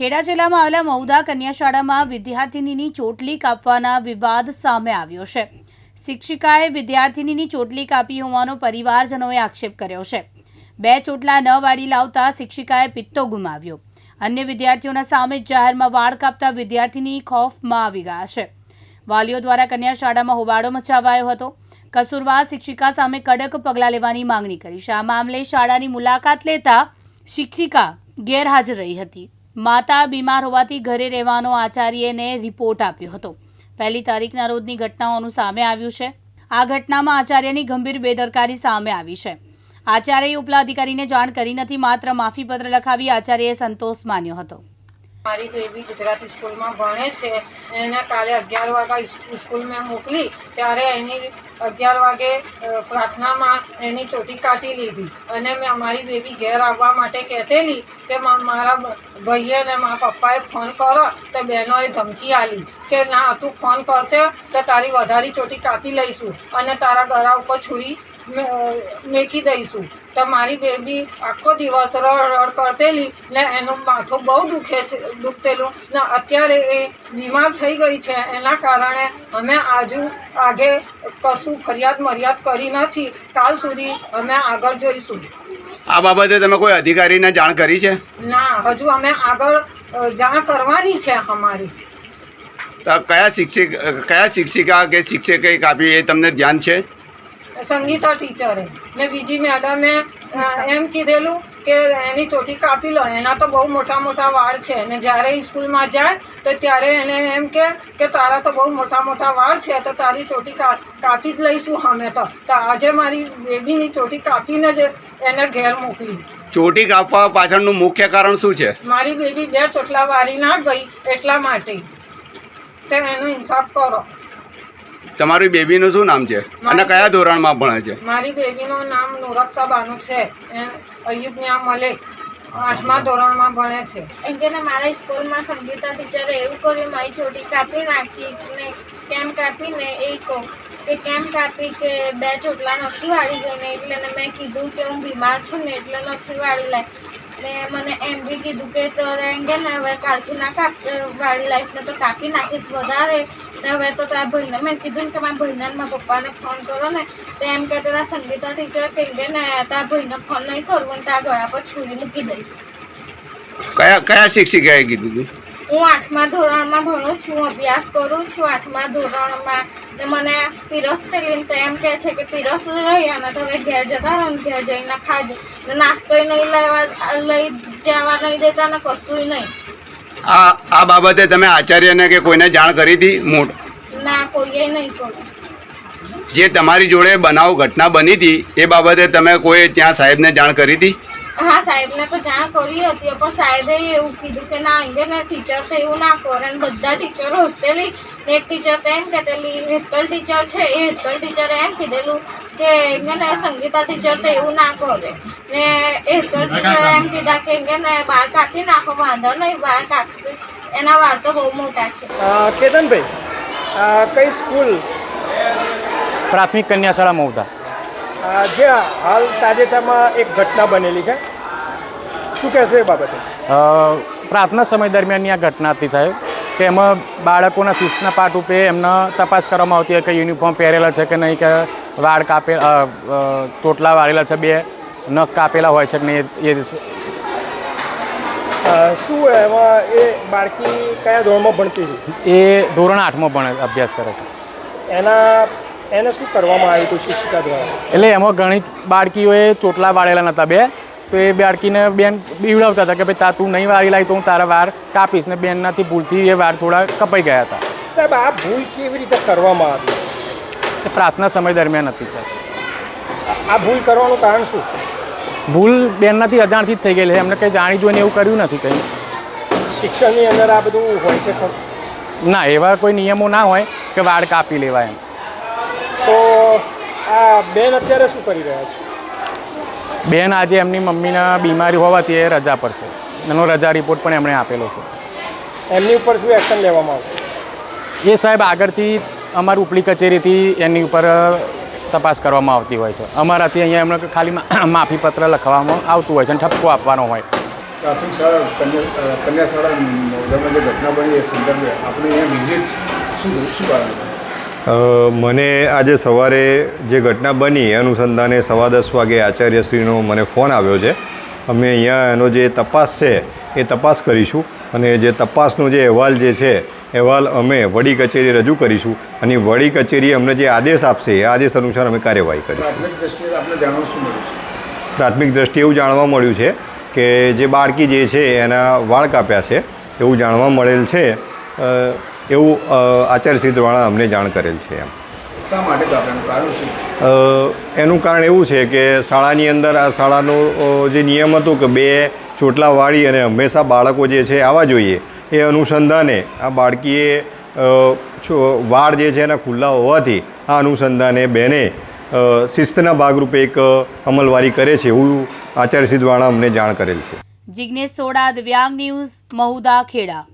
ખેડા જિલ્લામાં આવેલા મહુદા કન્યા શાળામાં વિદ્યાર્થિનીની ચોટલી કાપવાના વિવાદ સામે આવ્યો છે. શિક્ષિકાએ વિદ્યાર્થિનીની ચોટલી કાપી હોવાનો પરિવારજનોએ આક્ષેપ કર્યો છે. બે ચોટલા ન વાળી લાવતા શિક્ષિકાએ પિત્તો ગુમાવ્યો. અન્ય વિદ્યાર્થીઓના સામે જાહેરમાં વાળ કાપતા વિદ્યાર્થીની ખોફમાં આવી ગયા છે. વાલીઓ દ્વારા કન્યા શાળામાં હોબાળો મચાવાયો હતો. કસૂરવાર શિક્ષિકા સામે કડક પગલાં લેવાની માંગણી કરી છે. આ મામલે શાળાની મુલાકાત લેતા શિક્ષિકા ગેરહાજર રહી હતી. માતા બીમાર હોવાથી ઘરે રહેવાનો આચાર્યને રિપોર્ટ આપ્યો હતો. પહેલી તારીખના રોજની ઘટનાઓનું સામે આવ્યું છે. આ ઘટનામાં આચાર્યની ગંભીર બેદરકારી સામે આવી છે. આચાર્યએ ઉપલા અધિકારીને જાણ કરી નથી, માત્ર માફીપત્ર લખાવી આચાર્યએ સંતોષ માન્યો હતો. મારી બેબી ગુજરાતી સ્કૂલમાં ભણે છે, એને કાલે અગિયાર વાગ્યા સ્કૂલમાં મોકલી, ત્યારે એની અગિયાર વાગે પ્રાર્થનામાં એની ચોટી કાઢી લીધી. અને મેં અમારી બેબી ઘેર આવવા માટે કહેતેલી કે મારા ભાઈએ અને મારા પપ્પાએ ફોન કરો, તો બહેનોએ ધમકી આલી કે ના, તું ફોન કરશે તો તારી વધારી ચોટી કાપી લઈશું અને તારા ગળા ઉપર છુરી મેકી દઈશું. તો મારી બેબી આખો દિવસ રડ રડ કરતેલી ને એનું માથું બહુ દુખે છે, દુખતેલું. ને અત્યારે એ બીમાર થઈ ગઈ છે, એના કારણે અમે આજુ, આગે કશું ફરિયાદ મર્યાદ કરી નથી કાલ સુધી અમે આગળ જોઈશું. આ બાબતે તમે કોઈ અધિકારીને જાણ કરી છે? ના હજુ અમે આગળ જાણ કરવાની છે અમારી. તો કયા શિક્ષક કયા શિક્ષિકા કે શિક્ષકે કાપી એ તમને ધ્યાન છે? સંગીતા ટીચરે ને બીજી મેડમે એમ કીધેલું કે એની ચોટી કાપી લો એના તો બહુ મોટા મોટા વાળ છે. ને જ્યારે સ્કૂલમાં જાય તો ત્યારે એને એમ કે કે તારા તો બહુ મોટા મોટા વાળ છે તો તારી ચોટી કાપી જ લઈશું અમે તો. તો આજે મારી બેબીની ચોટી કાપીને જ એને ઘેર મોકલી. ચોટી કાપવા પાછળનું મુખ્ય કારણ શું છે? મારી બેબી બે ચોટલા વાળી ના ગઈ એટલા માટે. તો એનો ઇન્સાફ કરો. તમારી બેબીનું શું નામ છે? અને કયા ધોરણમાં ભણે છે? મારી બેબીનું નામ નુરક્ષા બાનુ છે. અયુબ ન્યા મલે આઠમા ધોરણમાં ભણે છે. એમ કે મારા સ્કૂલમાં સંગીતા ટીચરે એવું કર્યું મારી ચોટી કાપી નાખી ને કેમ કાપીને એ કહું કે કેમ કાપી કે બે ચોટલા નથી વાળી ગઈ ને એટલે મેં કીધું કે હું બીમાર છું ને એટલે નથી વાળી લાય. ને મને એમ બી કીધું કે તો રેંગે ને, હવે કાલથી ના કાપ વાળી લાવીશ ને તો કાપી નાખીશ વધારે. ને હવે તો તારા ભાઈને, મેં કીધું ને કે મારા ભાઈને પપ્પાને ફોન કરો ને. તો એમ કે તારા સંગીતા ટીચર કેમ ને, તારા ભાઈને ફોન નહીં કરવું ને તારા ગળા પર છુરી મૂકી દઈશ. કયા કયા શિક્ષિકાએ કીધું હતું હું આઠમા ધોરણમાં ભણું છું અભ્યાસ કરું છું આઠમા ધોરણમાં. ને મને પીરસ લઈને તો એમ કહે છે કે પીરસ રહી અને તમે ઘેર જતા રહો ને ઘેર જઈને ખાજો. ને નાસ્તોય નહીં લેવા લઈ જવા નહીં દેતા ને કશુંય નહીં. આ આ બાબતે તમે આચાર્યને કે કોઈને જાણ કરી હતી? મોટ ના કોઈએ નહીં કરી. જે તમારી જોડે બનાવ ઘટના બની હતી એ બાબતે તમે કોઈ ત્યાં સાહેબને જાણ કરી હતી? હા સાહેબને તો જાણ કરી હતી પણ સાહેબે એવું કીધું કે ના અંગે ને ટીચર છે એવું ના કરે. અને બધા ટીચરો હોસ્ટેલી એક ટીચર તો એમ કહેતેલી હેતલ ટીચર છે એ હેતલ ટીચરે એમ કીધેલું કે ને સંગીતા ટીચર તો એવું ના કરે. ને એ હેતલ ટીચરે એમ કીધા કે અંગે ને બાળ કાપી નાખો વાંધો નહીં બાળ કાપશે. એના વાળ તો બહુ મોટા છે. કેતનભાઈ કઈ સ્કૂલ? પ્રાથમિક કન્યા શાળા મહુધા જે હાલ તાજેતરમાં એક ઘટના બનેલી છે. શું કહેશો એ બાબતે? પ્રાર્થના સમય દરમિયાનની આ ઘટના હતી સાહેબ કે એમાં બાળકોના શિસ્તના પાઠ રૂપે એમના તપાસ કરવામાં આવતી કે યુનિફોર્મ પહેરેલા છે કે નહીં કે વાળ કાપે ચોટલા વાળેલા છે બે નખ કાપેલા હોય છે કે નહીં એ શું એમાં એ બાળકી કયા ધોરણમાં ભણતી હતી? એ ધોરણ આઠમાં ભણે અભ્યાસ કરે છે. એના એને શું કરવામાં આવ્યું હતું શિક્ષિકા દ્વારા? એટલે એમાં ઘણી બાળકીઓએ ચોટલા વાળેલા નહોતા બે તો એ બાળકીને બેન બીવડાવતા હતા કે ભાઈ તા તું નહીં વારી લાવી તો હું તારા વાર કાપીશ. ને બેનનાથી ભૂલથી એ વાર થોડા કપાઈ ગયા હતા. સાહેબ આ ભૂલ કેવી રીતે કરવામાં આવી? પ્રાર્થના સમય દરમિયાન હતી સાહેબ. આ ભૂલ કરવાનું કારણ શું? ભૂલ બેનનાથી અજાણથી જ થઈ ગયેલી છે. એમને કંઈ જાણી જોઈને એવું કર્યું નથી કંઈ. શિક્ષણની અંદર આ બધું હોય છે ખરું? ના એવા કોઈ નિયમો ના હોય કે વાળ કાપી લેવાય એમ. તો આ બેન અત્યારે શું કરી રહ્યા છે? બેન આજે એમની મમ્મીના બીમારી હોવાથી એ રજા પર છે. એનો રજા રિપોર્ટ પણ એમણે આપેલો છે. એમની ઉપર શું એક્શન લેવામાં આવશે? એ સાહેબ આગળથી અમારી ઉપલી કચેરીથી એની ઉપર તપાસ કરવામાં આવતી હોય છે. અમારાથી અહીંયા એમને ખાલી માફીપત્ર લખવામાં આવતું હોય છે અને ઠપકો આપવાનો હોય. ટ્રાફિક શાળા કન્યા શાળા જે ઘટના બની એ સંદર્ભે આપણે અહીંયા વિઝિટ શું શું કારણ મને આજે સવારે જે ઘટના બની એ અનુસંધાને સવા દસ વાગે આચાર્યશ્રીનો મને ફોન આવ્યો છે. અમે અહીંયા એનો જે તપાસ છે એ તપાસ કરીશું અને જે તપાસનો જે અહેવાલ જે છે અહેવાલ અમે વડી કચેરી રજૂ કરીશું અને વડી કચેરી અમને જે આદેશ આપશે એ આદેશ અનુસાર અમે કાર્યવાહી કરીશું. પ્રાથમિક દ્રષ્ટિએ એવું જાણવા મળ્યું છે કે જે બાળકી જે છે એના વાળ કાપ્યા છે એવું જાણવા મળેલ છે. એવું આચાર્ય સિદ્ધવાળા અમને જાણ કરેલ છે એમ. શા માટે એનું કારણ એવું છે કે શાળાની અંદર આ શાળાનો જે નિયમ હતો કે બે ચોટલા વાળી અને હંમેશા બાળકો જે છે આવવા જોઈએ એ અનુસંધાને આ બાળકીએ વાળ જે છે એના ખુલ્લા હોવાથી આ અનુસંધાને બેને શિસ્તના ભાગરૂપે એક અમલવારી કરે છે એવું આચાર્ય સિદ્ધવાણા અમને જાણ કરેલ છે. જિજ્ઞેશ સોડા દિવ્યાંગ ન્યૂઝ મહુદા ખેડા.